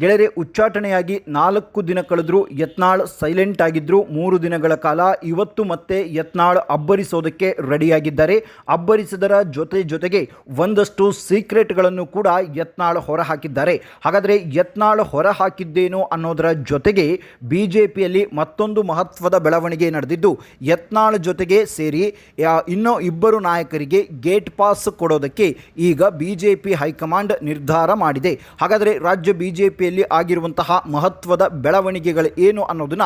ಗೆಳೆಯರೆ, ಉಚ್ಚಾಟನೆಯಾಗಿ ನಾಲ್ಕು ದಿನ ಕಳೆದರೂ ಯತ್ನಾಳ್ ಸೈಲೆಂಟ್ ಆಗಿದ್ದರು ಮೂರು ದಿನಗಳ ಕಾಲ ಇವತ್ತು ಮತ್ತೆ ಯತ್ನಾಳ್ ಅಬ್ಬರಿಸೋದಕ್ಕೆ ರೆಡಿಯಾಗಿದ್ದಾರೆ ಅಬ್ಬರಿಸಿದರ ಜೊತೆ ಜೊತೆಗೆ ಒಂದಷ್ಟು ಸೀಕ್ರೆಟ್ಗಳನ್ನು ಕೂಡ ಯತ್ನಾಳ್ ಹೊರಹಾಕಿದ್ದಾರೆ. ಹಾಗಾದರೆ ಯತ್ನಾಳ್ ಹೊರಹಾಕಿದ್ದೇನೋ ಅನ್ನೋದರ ಜೊತೆಗೆ ಬಿ ಜೆ ಪಿಯಲ್ಲಿ ಮತ್ತೊಂದು ಮಹತ್ವದ ಬೆಳವಣಿಗೆ ನಡೆದಿದ್ದು, ಯತ್ನಾಳ್ ಜೊತೆಗೆ ಸೇರಿ ಇನ್ನೂ ಇಬ್ಬರು ನಾಯಕರಿಗೆ ಗೇಟ್ ಪಾಸ್ ಕೊಡೋದಕ್ಕೆ ಈಗ ಬಿ ಜೆ ಪಿ ಹೈಕಮಾಂಡ್ ನಿರ್ಧಾರ ಮಾಡಿದೆ. ಹಾಗಾದರೆ ರಾಜ್ಯ ಬಿ ಜೆ ಪಿಯಲ್ಲಿ ಆಗಿರುವಂತಹ ಮಹತ್ವದ ಬೆಳವಣಿಗೆಗಳು ಏನು ಅನ್ನೋದನ್ನ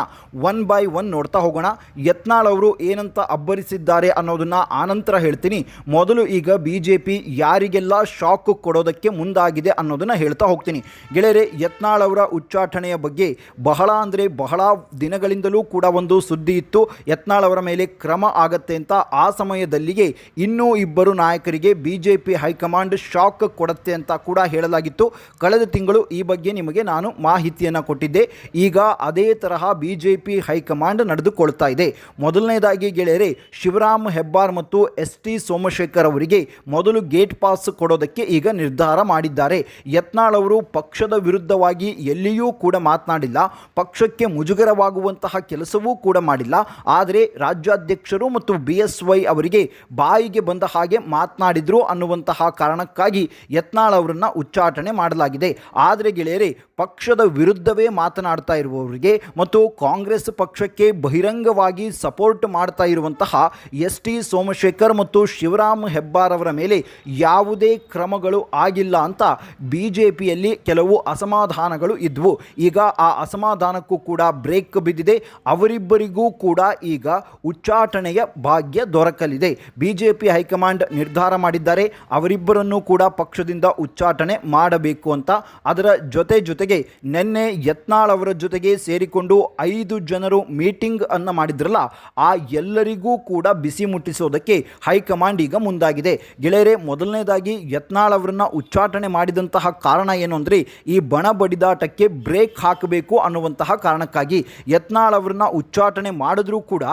ಒನ್ ಬೈ ಒನ್ ನೋಡ್ತಾ ಹೋಗೋಣ. ಯತ್ನಾಳ್ ಅವರು ಏನಂತ ಅಬ್ಬರಿಸಿದ್ದಾರೆ ಅನ್ನೋದನ್ನ ಆನಂತರ ಹೇಳ್ತೀನಿ. ಮೊದಲು ಈಗ ಬಿ ಜೆ ಪಿ ಯಾರಿಗೆಲ್ಲ ಶಾಕ್ ಕೊಡೋದಕ್ಕೆ ಮುಂದಾಗಿದೆ ಅನ್ನೋದನ್ನ ಹೇಳ್ತಾ ಹೋಗ್ತೀನಿ. ಗೆಳೆಯರೆ, ಯತ್ನಾಳ್ ಅವರ ಉಚ್ಚಾಟನೆಯ ಬಗ್ಗೆ ಬಹಳ ಅಂದರೆ ಬಹಳ ದಿನಗಳಿಂದಲೂ ಕೂಡ ಒಂದು ಸುದ್ದಿ ಇತ್ತು. ಯತ್ನಾಳ್ ಅವರ ಮೇಲೆ ಕ್ರಮ ಆಗತ್ತೆ ಅಂತ ಆ ಸಮಯದಲ್ಲಿಯೇ ಇನ್ನೂ ಇಬ್ಬರು ನಾಯಕರಿಗೆ B J P high command shock ಕೊಡುತ್ತೆ ಅಂತ ಕೂಡ ಹೇಳಲಾಗಿತ್ತು. ಕಳೆದ ತಿಂಗಳು ಈ ಬಗ್ಗೆ ನಿಮಗೆ ನಾನು ಮಾಹಿತಿಯನ್ನು ಕೊಟ್ಟಿದ್ದೆ. ಈಗ ಅದೇ ತರಹ B J P high command ನಡೆದುಕೊಳ್ತಾ ಇದೆ. ಮೊದಲನೇದಾಗಿ ಗೆಳೆಯರೆ, ಶಿವರಾಮ್ ಹೆಬ್ಬಾರ್ ಮತ್ತು ಎಸ್ ಟಿ ಸೋಮಶೇಖರ್ ಅವರಿಗೆ ಮೊದಲು ಗೇಟ್ ಪಾಸ್ ಕೊಡೋದಕ್ಕೆ ಈಗ ನಿರ್ಧಾರ ಮಾಡಿದ್ದಾರೆ. ಯತ್ನಾಳ್ ಅವರು ಪಕ್ಷದ ವಿರುದ್ಧವಾಗಿ ಎಲ್ಲಿಯೂ ಕೂಡ ಮಾತನಾಡಿಲ್ಲ. ಪಕ್ಷಕ್ಕೆ ಮುಜುಗರವಾಗುವಂತಹ ಕೆಲಸವೂ ಕೂಡ ಮಾಡಿಲ್ಲ. ಆದರೆ ರಾಜ್ಯಾಧ್ಯಕ್ಷರು ಮತ್ತು ಬಿ ಎಸ್ ವೈ ಅವರಿಗೆ ಬಾಯಿಗೆ ಬಂದ ಹಾಗೆ ಮಾತನಾಡಿದ್ರು ಅನ್ನುವಂತಹ ಕಾರಣಕ್ಕಾಗಿ ಯತ್ನಾಳ್ ಅವರನ್ನು ಉಚ್ಚಾಟನೆ ಮಾಡಲಾಗಿದೆ. ಆದರೆ ಗೆಳೆಯರೆ ಪಕ್ಷದ ವಿರುದ್ಧವೇ ಮಾತನಾಡ್ತಾ ಇರುವವರಿಗೆ ಮತ್ತು ಕಾಂಗ್ರೆಸ್ ಪಕ್ಷಕ್ಕೆ ಬಹಿರಂಗವಾಗಿ ಸಪೋರ್ಟ್ ಮಾಡ್ತಾ ಇರುವಂತಹ ಎಸ್ ಟಿ ಸೋಮಶೇಖರ್ ಮತ್ತು ಶಿವರಾಮ್ ಹೆಬ್ಬಾರ್ ಅವರ ಮೇಲೆ ಯಾವುದೇ ಕ್ರಮಗಳು ಆಗಿಲ್ಲ ಅಂತ ಬಿ ಜೆ ಕೆಲವು ಅಸಮಾಧಾನಗಳು ಇದ್ವು. ಈಗ ಆ ಅಸಮಾಧಾನಕ್ಕೂ ಕೂಡ ಬ್ರೇಕ್ ಬಿದ್ದಿದೆ. ಅವರಿಬ್ಬರಿಗೂ ಕೂಡ ಈಗ ಉಚ್ಚಾಟನೆಯ ಭಾಗ್ಯ ದೊರಕಲಿದೆ. ಬಿ ಜೆ ಹೈಕಮಾಂಡ್ ನಿರ್ಧಾರ ಮಾಡಿದ್ದಾರೆ. ಅವರಿಬ್ಬರನ್ನು ಕೂಡ ಪಕ್ಷದಿಂದ ಉಚ್ಚಾಟನೆ ಮಾಡಬೇಕು ಅಂತ ಅದರ ಜೊತೆ ಜೊತೆಗೆ ನಿನ್ನೆ ಯತ್ನಾಳ್ ಅವರ ಜೊತೆಗೆ ಸೇರಿಕೊಂಡು ಐದು ಜನರು ಮೀಟಿಂಗ್ ಅನ್ನು ಮಾಡಿದ್ರಲ್ಲ, ಆ ಎಲ್ಲರಿಗೂ ಕೂಡ ಬಿಸಿ ಮುಟ್ಟಿಸೋದಕ್ಕೆ ಹೈಕಮಾಂಡ್ ಈಗ ಮುಂದಾಗಿದೆ. ಗೆಳೆಯರೆ, ಮೊದಲನೇದಾಗಿ ಯತ್ನಾಳ್ ಅವರನ್ನ ಉಚ್ಚಾಟನೆ ಮಾಡಿದಂತಹ ಕಾರಣ ಏನು ಅಂದರೆ, ಈ ಬಣ ಬಡಿದಾಟಕ್ಕೆ ಬ್ರೇಕ್ ಹಾಕಬೇಕು ಅನ್ನುವಂತಹ ಕಾರಣಕ್ಕಾಗಿ ಯತ್ನಾಳ್ ಅವರನ್ನ ಉಚ್ಚಾಟನೆ ಮಾಡಿದ್ರೂ ಕೂಡ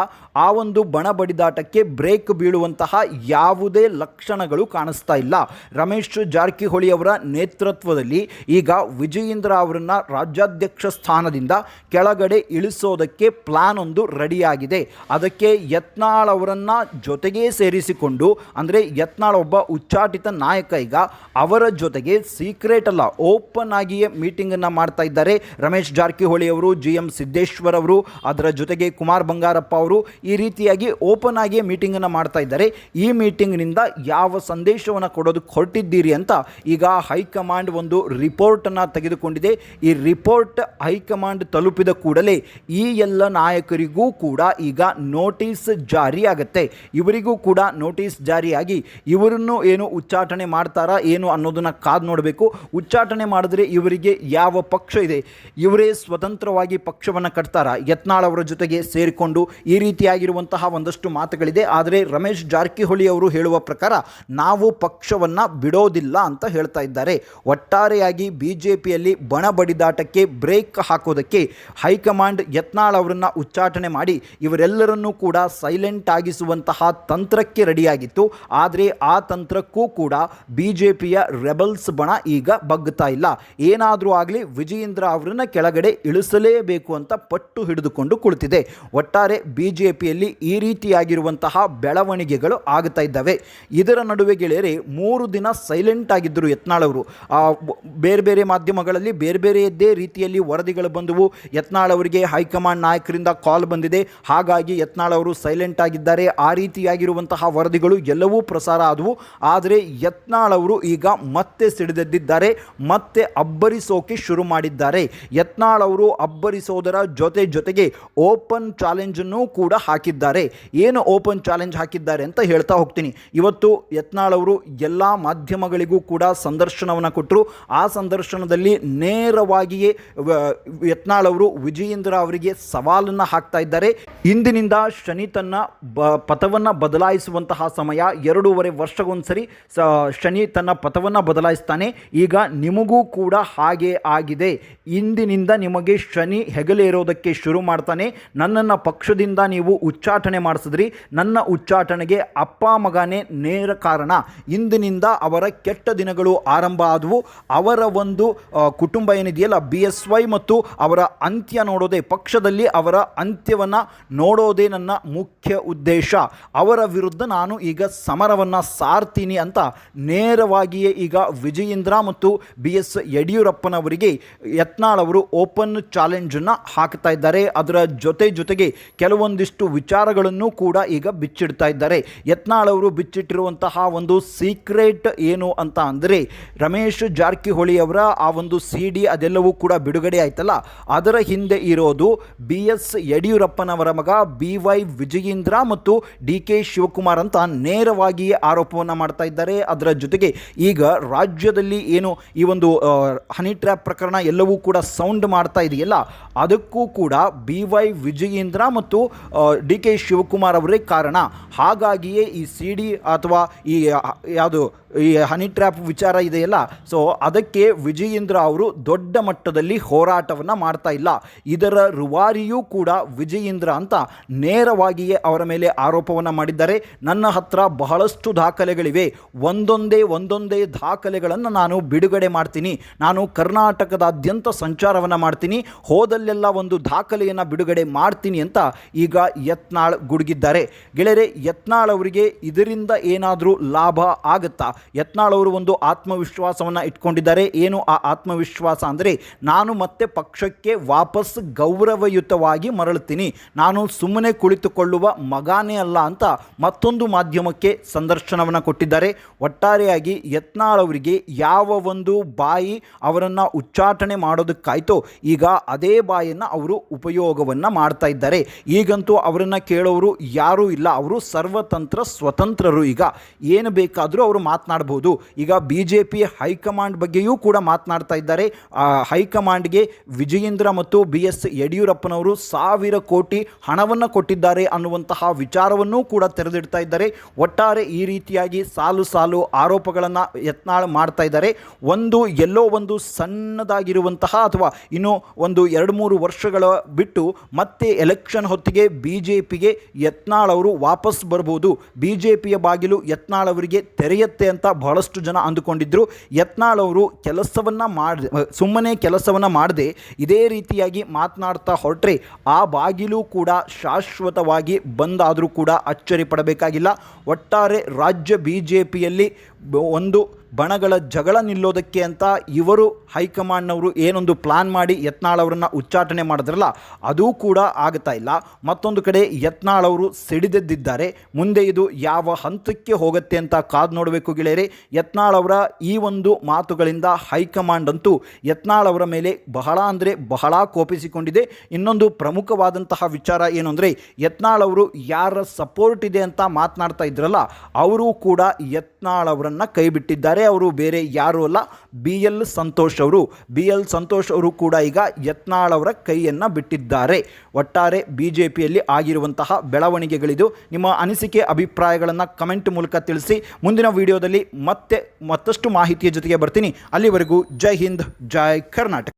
ಆ ಒಂದು ಬಣ ಬಡಿದಾಟಕ್ಕೆ ಬ್ರೇಕ್ ಬೀಳುವಂತಹ ಯಾವುದೇ ಲಕ್ಷಣಗಳು ಕಾಣಿಸ್ತಾ ಇಲ್ಲ. ರಮೇಶ್ ಜಾರಕಿಹೊಳಿ ಅವರ ನೇತೃತ್ವದಲ್ಲಿ ಈಗ ವಿಜಯೇಂದ್ರ ಅವರನ್ನ ರಾಜ್ಯಾಧ್ಯಕ್ಷ ಸ್ಥಾನದಿಂದ ಕೆಳಗಡೆ ಇಳಿಸೋದಕ್ಕೆ ಪ್ಲಾನ್ ಒಂದು ರೆಡಿಯಾಗಿದೆ ಅದಕ್ಕೆ ಯತ್ನಾಳ್ ಅವರನ್ನು ಜೊತೆಗೆ ಸೇರಿಸಿಕೊಂಡು, ಅಂದರೆ ಯತ್ನಾಳ್ ಒಬ್ಬ ಉಚ್ಚಾಟಿತ ನಾಯಕ ಈಗ, ಅವರ ಜೊತೆಗೆ ಸೀಕ್ರೆಟ್ ಅಲ್ಲ ಓಪನ್ ಆಗಿಯೇ ಮೀಟಿಂಗನ್ನು ಮಾಡ್ತಾ ಇದ್ದಾರೆ. ರಮೇಶ್ ಜಾರಕಿಹೊಳಿ ಅವರು, ಜಿ ಎಂ ಸಿದ್ದೇಶ್ವರ್ ಅವರು, ಅದರ ಜೊತೆಗೆ ಕುಮಾರ್ ಬಂಗಾರಪ್ಪ ಅವರು ಈ ರೀತಿಯಾಗಿ ಓಪನ್ ಆಗಿಯೇ ಮೀಟಿಂಗನ್ನು ಮಾಡ್ತಾ ಇದ್ದಾರೆ. ಈ ಮೀಟಿಂಗ್ನಿಂದ ಯಾವ ಸಂದೇಶವನ್ನು ಕೊಡೋದಕ್ಕೆ ಹೊರಟಿದ್ದೀರಿ ಅಂತ ಈಗ ಹೈಕಮಾಂಡ್ ಒಂದು ರಿಪೋರ್ಟನ್ನು ತೆಗೆದುಕೊಂಡಿದೆ. ಈ ರಿಪೋರ್ಟ್ ಹೈಕಮಾಂಡ್ ತಲುಪಿದ ಕೂಡಲೇ ಈ ಎಲ್ಲ ನಾಯಕರಿಗೂ ಕೂಡ ಈಗ ನೋಟಿಸ್ ಜಾರಿ ಆಗುತ್ತೆ ಇವರಿಗೂ ಕೂಡ ನೋಟಿಸ್ ಜಾರಿಯಾಗಿ ಇವರನ್ನು ಏನು ಉಚ್ಚಾಟನೆ ಮಾಡ್ತಾರಾ, ಏನು ಅನ್ನೋದನ್ನು ಕಾದು ನೋಡಬೇಕು. ಉಚ್ಚಾಟನೆ ಮಾಡಿದ್ರೆ ಇವರಿಗೆ ಯಾವ ಪಕ್ಷ ಇದೆ? ಇವರೇ ಸ್ವತಂತ್ರವಾಗಿ ಪಕ್ಷವನ್ನು ಕಟ್ತಾರಾ? ಯತ್ನಾಳ್ ಅವರ ಜೊತೆಗೆ ಸೇರಿಕೊಂಡು ಈ ರೀತಿಯಾಗಿರುವಂತಹ ಒಂದಷ್ಟು ಮಾತುಗಳಿದೆ. ಆದರೆ ರಮೇಶ್ ಜಾರಕಿಹೊಳಿ ಅವರು ಹೇಳುವ ಪ್ರಕಾರ ನಾವು ಪಕ್ಷವನ್ನು ಬಿಡೋದಿಲ್ಲ ಅಂತ ಹೇಳ್ತಾ ಇದ್ದಾರೆ. ಒಟ್ಟಾರೆಯಾಗಿ ಬಿಜೆಪಿಯಲ್ಲಿ ಬಣ ಬಡಿದಾಟಕ್ಕೆ ಬ್ರೇಕ್ ಹಾಕೋದಕ್ಕೆ ಹೈಕಮಾಂಡ್ ಯತ್ನಾಳ್ ಅವರನ್ನು ಉಚ್ಚಾಟನೆ ಮಾಡಿ ಇವರೆಲ್ಲರನ್ನೂ ಕೂಡ ಸೈಲೆಂಟ್ ಆಗಿಸುವಂತಹ ತಂತ್ರಕ್ಕೆ ರೆಡಿಯಾಗಿತ್ತು. ಆದರೆ ಆ ತಂತ್ರಕ್ಕೂ ಕೂಡ ಬಿ ಜೆ ರೆಬಲ್ಸ್ ಬಣ ಈಗ ಬಗ್ಗುತ್ತಾ ಇಲ್ಲ. ಏನಾದರೂ ಆಗಲಿ ವಿಜಯೇಂದ್ರ ಅವರನ್ನು ಕೆಳಗಡೆ ಇಳಿಸಲೇಬೇಕು ಅಂತ ಪಟ್ಟು ಹಿಡಿದುಕೊಂಡು ಕುಳಿತಿದೆ. ಒಟ್ಟಾರೆ ಬಿ ಜೆ ಪಿಯಲ್ಲಿ ಈ ರೀತಿಯಾಗಿರುವಂತಹ ಬೆಳವಣಿಗೆಗಳು ಆಗ್ತಾ ಇದ್ದಾವೆ. ಇದರ ನಡುವೆ ಗೆಳೆಯರೆ, ಮೂರು ದಿನ ಸೈಲೆಂಟ್ ಆಗಿದ್ದರು ಯತ್ನಾಳ್ ಅವರು. ಬೇರೆ ಬೇರೆ ಮಾಧ್ಯಮಗಳಲ್ಲಿ ಬೇರೆ ಬೇರೆಯದ್ದೇ ರೀತಿಯಲ್ಲಿ ವರದಿಗಳು ಬಂದವು. ಯತ್ನಾಳ್ ಅವರಿಗೆ ಹೈಕಮಾಂಡ್ ನಾಯಕರಿಂದ ಕಾಲ್ ಬಂದಿದೆ. ಹಾಗಾಗಿ ಯತ್ನಾಳ್ ಅವರು ಸೈಲೆಂಟ್ ಆಗಿದ್ದಾರೆ. ಆ ರೀತಿಯಾಗಿರುವಂತಹ ವರದಿಗಳು ಎಲ್ಲವೂ ಪ್ರಸಾರ ಆದವು. ಆದರೆ ಯತ್ನಾಳ್ ಅವರು ಈಗ ಮತ್ತೆ ಸಿಡಿದೆದ್ದಿದ್ದಾರೆ. ಮತ್ತೆ ಅಬ್ಬರಿಸೋಕೆ ಶುರು ಮಾಡಿದ್ದಾರೆ. ಯತ್ನಾಳ್ ಅವರು ಅಬ್ಬರಿಸೋದರ ಜೊತೆ ಜೊತೆಗೆ ಓಪನ್ ಚಾಲೆಂಜನ್ನು ಕೂಡ ಹಾಕಿದ್ದಾರೆ. ಏನು ಓಪನ್ ಚಾಲೆಂಜ್ ಹಾಕಿದ್ದಾರೆ ಅಂತ ಹೇಳ್ತಾ ಹೋಗ್ತೀನಿ. ಇವತ್ತು ಯತ್ನಾಳ್ ಅವರು ಎಲ್ಲ ಮಾಧ್ಯಮಗಳಿಗೂ ಕೂಡ ಸಂದರ್ಶನವನ್ನು ಕೊಟ್ಟರು ಆ ಸಂದರ್ಶನದಲ್ಲಿ ನೇರವಾಗಿಯೇ ಯತ್ನಾಳ್ ಅವರು ವಿಜಯೇಂದ್ರ ಅವರಿಗೆ ಸವಾಲನ್ನು ಹಾಕ್ತಾ ಇದ್ದಾರೆ. ಇಂದಿನಿಂದ ಶನಿ ತನ್ನ ಬ ಪಥವನ್ನು ಬದಲಾಯಿಸುವಂತಹ ಸಮಯ ಎರಡೂವರೆ ವರ್ಷಗೊಂದ್ಸರಿ ಸ ಶನಿ ತನ್ನ ಪಥವನ್ನು ಬದಲಾಯಿಸ್ತಾನೆ. ಈಗ ನಿಮಗೂ ಕೂಡ ಹಾಗೆ ಆಗಿದೆ. ಇಂದಿನಿಂದ ನಿಮಗೆ ಶನಿ ಹೆಗಲೇರೋದಕ್ಕೆ ಶುರು ಮಾಡ್ತಾನೆ. ನನ್ನನ್ನು ಪಕ್ಷದಿಂದ ನೀವು ಉಚ್ಚಾಟನೆ ಮಾಡಿಸಿದ್ರಿ. ನನ್ನ ಉಚ್ಚಾಟನೆಗೆ ಅಪ್ಪ ಮಗನೇ ನೇರ ಕಾರಣ. ಇಂದಿನಿಂದ ಅವರ ಕೆಟ್ಟ ದಿನಗಳು ಆರಂಭ ಆದವು. ಅವರ ಒಂದು ಆ, ಕುಟುಂಬ ಏನಿದೆಯಲ್ಲ ಬಿ ಎಸ್ ವೈ ಮತ್ತು ಅವರ ಅಂತ್ಯ ನೋಡೋದೇ, ಪಕ್ಷದಲ್ಲಿ ಅವರ ಅಂತ್ಯವನ್ನು ನೋಡೋದೇ ನನ್ನ ಮುಖ್ಯ ಉದ್ದೇಶ. ಅವರ ವಿರುದ್ಧ ನಾನು ಈಗ ಸಮರವನ್ನು ಸಾರ್ತೀನಿ ಅಂತ ನೇರವಾಗಿಯೇ ಈಗ ವಿಜಯೇಂದ್ರ ಮತ್ತು ಬಿ ಎಸ್ ಯಡಿಯೂರಪ್ಪನವರಿಗೆ ಯತ್ನಾಳ್ ಅವರು ಓಪನ್ ಚಾಲೆಂಜನ್ನು ಹಾಕ್ತಾ ಇದ್ದಾರೆ. ಅದರ ಜೊತೆ ಜೊತೆಗೆ ಕೆಲವೊಂದಿಷ್ಟು ವಿಚಾರಗಳನ್ನು ಕೂಡ ಈಗ ಬಿಚ್ಚಿಡ್ತಾ ಇದ್ದಾರೆ. ಯತ್ನಾಳ್ ಅವರು ಬಿಚ್ಚಿಟ್ಟಿರುವಂತಹ ಒಂದು ಸೀಕ್ರೆಟ್ ಏನು ಅಂತ ಅಂದರೆ ರಮೇಶ್ ಜಾರಕಿಹೊಳಿ ಅವರ ಆ ಒಂದು ಸಿ ಡಿ ಅದೆಲ್ಲವೂ ಕೂಡ ಬಿಡುಗಡೆ ಆಯ್ತಲ್ಲ? ಅದರ ಹಿಂದೆ ಇರೋದು ಬಿ ಎಸ್ ಯಡಿಯೂರಪ್ಪನವರ ಮಗ ಬಿ ವೈ ವಿಜಯೇಂದ್ರ ಮತ್ತು ಡಿ ಕೆ ಶಿವಕುಮಾರ್ ಅಂತ ನೇರವಾಗಿ ಆರೋಪವನ್ನು ಮಾಡ್ತಾ ಇದ್ದಾರೆ. ಅದರ ಜೊತೆಗೆ ಈಗ ರಾಜ್ಯದಲ್ಲಿ ಏನು ಈ ಒಂದು ಹನಿ ಟ್ರ್ಯಾಪ್ ಪ್ರಕರಣ ಎಲ್ಲವೂ ಕೂಡ ಸೌಂಡ್ ಮಾಡ್ತಾ ಇದೆಯಲ್ಲ? ಅದಕ್ಕೂ ಕೂಡ ಬಿ ವೈ ವಿಜಯೇಂದ್ರ ಮತ್ತು ಡಿ ಕೆ ಶಿವಕುಮಾರ್ ಅವರೇ ಕಾರಣ. ಹಾಗಾಗಿಯೇ ಈ ಸಿ ಡಿ ಅಥವಾ ಈ ಯಾವುದು ಈ ಹನಿ ಟ್ರ್ಯಾಪ್ ವಿಚಾರ ಇದೆಯಲ್ಲ ಸೊ ಅದಕ್ಕೆ ವಿಜಯೇಂದ್ರ ಅವರು ದೊಡ್ಡ ಮಟ್ಟದಲ್ಲಿ ಹೋರಾಟವನ್ನು ಮಾಡ್ತಾ ಇಲ್ಲ. ಇದರ ರುವಾರಿಯೂ ಕೂಡ ವಿಜಯೇಂದ್ರ ಅಂತ ನೇರವಾಗಿಯೇ ಅವರ ಮೇಲೆ ಆರೋಪವನ್ನು ಮಾಡಿದ್ದಾರೆ. ನನ್ನ ಹತ್ರ ಬಹಳಷ್ಟು ದಾಖಲೆಗಳಿವೆ. ಒಂದೊಂದೇ ಒಂದೊಂದೇ ದಾಖಲೆಗಳನ್ನು ನಾನು ಬಿಡುಗಡೆ ಮಾಡ್ತೀನಿ. ನಾನು ಕರ್ನಾಟಕದಾದ್ಯಂತ ಸಂಚಾರವನ್ನು ಮಾಡ್ತೀನಿ. ಹೋದಲ್ಲೆಲ್ಲ ಒಂದು ದಾಖಲೆಯನ್ನು ಬಿಡುಗಡೆ ಮಾಡ್ತೀನಿ ಅಂತ ಈಗ ಯತ್ನಾಳ್ ಗುಡುಗಿದ್ದಾರೆ. ಗೆಳೆಯರೆ, ಯತ್ನಾಳ್ ಅವರಿಗೆ ಇದರಿಂದ ಏನಾದರೂ ಲಾಭ ಆಗುತ್ತಾ? ಯತ್ನಾಳ್ ಅವರು ಒಂದು ಆತ್ಮವಿಶ್ವಾಸವನ್ನು ಇಟ್ಕೊಂಡಿದ್ದಾರೆ. ಏನು ಆ ಆತ್ಮವಿಶ್ವಾಸ ಅಂದರೆ, ನಾನು ಮತ್ತೆ ಪಕ್ಷಕ್ಕೆ ವಾಪಸ್ ಗೌರವಯುತವಾಗಿ ಮರಳುತ್ತೀನಿ. ನಾನು ಸುಮ್ಮನೆ ಕುಳಿತುಕೊಳ್ಳುವ ಮಗಾನೇ ಅಲ್ಲ ಅಂತ ಮತ್ತೊಂದು ಮಾಧ್ಯಮಕ್ಕೆ ಸಂದರ್ಶನವನ್ನು ಕೊಟ್ಟಿದ್ದಾರೆ. ಒಟ್ಟಾರೆಯಾಗಿ ಯತ್ನಾಳ್ ಅವರಿಗೆ ಯಾವ ಒಂದು ಬಾಯಿ ಅವರನ್ನು ಉಚ್ಚಾಟನೆ ಮಾಡೋದಕ್ಕಾಯ್ತೋ, ಈಗ ಅದೇ ಬಾಯನ್ನು ಅವರು ಉಪಯೋಗವನ್ನು ಮಾಡ್ತಾ ಇದ್ದಾರೆ. ಈಗಂತೂ ಅವರನ್ನು ಕೇಳೋರು ಯಾರೂ ಇಲ್ಲ. ಅವರು ಸರ್ವತಂತ್ರ, ಸ್ವತಂತ್ರರು ಈಗ. ಏನು ಬೇಕಾದರೂ ಅವರು ಮಾತನಾಡ್ಬೋದು ಈಗ ಬಿ ಜೆ ಪಿ ಹೈಕಮಾಂಡ್ ಬಗ್ಗೆಯೂ ಕೂಡ ಮಾತನಾಡ್ತಾ ಇದ್ದಾರೆ. ಹೈಕಮಾಂಡ್ಗೆ ವಿಜಯೇಂದ್ರ ಮತ್ತು ಬಿ ಎಸ್ ಯಡಿಯೂರಪ್ಪನವರು ಸಾವಿರ ಕೋಟಿ ಹಣವನ್ನು ಕೊಟ್ಟಿದ್ದಾರೆ ಅನ್ನುವಂತಹ ವಿಚಾರವನ್ನೂ ಕೂಡ ತೆರೆದಿಡ್ತಾ ಇದ್ದಾರೆ. ಒಟ್ಟಾರೆ ಈ ರೀತಿಯಾಗಿ ಸಾಲು ಸಾಲು ಆರೋಪಗಳನ್ನು ಯತ್ನಾಳ ಮಾಡ್ತಾ ಇದ್ದಾರೆ. ಒಂದು ಎಲ್ಲೋ ಒಂದು ಸಣ್ಣದಾಗಿರುವಂತಹ ಅಥವಾ ಇನ್ನು ಒಂದು ಎರಡು ಮೂರು ವರ್ಷಗಳ ಬಿಟ್ಟು ಮತ್ತೆ ಎಲೆಕ್ಷನ್ ಹೊತ್ತಿಗೆ ಬಿ ಜೆ ಪಿಗೆ ಯತ್ನಾಳ್ ಅವರು ವಾಪಸ್ ಬರ್ಬೋದು. ಬಿ ಜೆ ಪಿಯ ಬಾಗಿಲು ಯತ್ನಾಳ್ ಅವರಿಗೆ ತೆರೆಯುತ್ತೆ ಅಂತ ಬಹಳಷ್ಟು ಜನ ಅಂದುಕೊಂಡಿದ್ದರು ಯತ್ನಾಳ್ ಅವರು ಕೆಲಸವನ್ನು ಮಾಡಿ, ಸುಮ್ಮನೆ ಕೆಲಸವನ್ನು ಮಾಡದೆ ಇದೇ ರೀತಿಯಾಗಿ ಮಾತನಾಡ್ತಾ ಹೊರಟ್ರೆ ಆ ಬಾಗಿಲು ಕೂಡ ಶಾಶ್ವತವಾಗಿ ಬಂದಾದರೂ ಕೂಡ ಅಚ್ಚರಿ ಪಡಬೇಕಾಗಿಲ್ಲ. ಒಟ್ಟಾರೆ ರಾಜ್ಯ ಬಿ ಜೆ ಪಿಯಲ್ಲಿ ಒಂದು ಬಣಗಳ ಜಗಳ ನಿಲ್ಲೋದಕ್ಕೆ ಅಂತ ಇವರು ಹೈಕಮಾಂಡ್ನವರು ಏನೊಂದು ಪ್ಲಾನ್ ಮಾಡಿ ಯತ್ನಾಳ್ ಅವರನ್ನು ಉಚ್ಚಾಟನೆ ಮಾಡಿದ್ರಲ್ಲ, ಅದೂ ಕೂಡ ಆಗ್ತಾ ಇಲ್ಲ. ಮತ್ತೊಂದು ಕಡೆ ಯತ್ನಾಳ್ ಅವರು ಸಿಡಿದೆದ್ದಿದ್ದಾರೆ. ಮುಂದೆ ಇದು ಯಾವ ಹಂತಕ್ಕೆ ಹೋಗುತ್ತೆ ಅಂತ ಕಾದು ನೋಡಬೇಕು ಗೆಳೆಯರೆ. ಯತ್ನಾಳ್ ಅವರ ಈ ಒಂದು ಮಾತುಗಳಿಂದ ಹೈಕಮಾಂಡ್ ಅಂತೂ ಯತ್ನಾಳ್ ಅವರ ಮೇಲೆ ಬಹಳ ಅಂದರೆ ಬಹಳ ಕೋಪಿಸಿಕೊಂಡಿದೆ. ಇನ್ನೊಂದು ಪ್ರಮುಖವಾದಂತಹ ವಿಚಾರ ಏನು ಅಂದರೆ, ಯತ್ನಾಳ್ ಅವರು ಯಾರ ಸಪೋರ್ಟ್ ಇದೆ ಅಂತ ಮಾತನಾಡ್ತಾ ಇದ್ರಲ್ಲ, ಅವರು ಕೂಡ ಯತ್ನಾಳ್ ಅವರನ್ನು ಕೈಬಿಟ್ಟಿದ್ದಾರೆ. ಅವರು ಬೇರೆ ಯಾರೂ ಅಲ್ಲ. ಬಿ ಎಲ್ ಸಂತೋಷ್ ಅವರು. ಬಿ ಎಲ್ ಸಂತೋಷ್ ಅವರು ಕೂಡ ಈಗ ಯತ್ನಾಳ್ ಅವರ ಕೈಯನ್ನು ಬಿಟ್ಟಿದ್ದಾರೆ. ಒಟ್ಟಾರೆ ಬಿ ಜೆ ಪಿಯಲ್ಲಿ ಆಗಿರುವಂತಹ ಬೆಳವಣಿಗೆಗಳಿದು ನಿಮ್ಮ ಅನಿಸಿಕೆ, ಅಭಿಪ್ರಾಯಗಳನ್ನು ಕಮೆಂಟ್ ಮೂಲಕ ತಿಳಿಸಿ. ಮುಂದಿನ ವಿಡಿಯೋದಲ್ಲಿ ಮತ್ತೆ ಮತ್ತಷ್ಟು ಮಾಹಿತಿಯ ಜೊತೆಗೆ ಬರ್ತೀನಿ. ಅಲ್ಲಿವರೆಗೂ ಜೈ ಹಿಂದ್, ಜೈ ಕರ್ನಾಟಕ.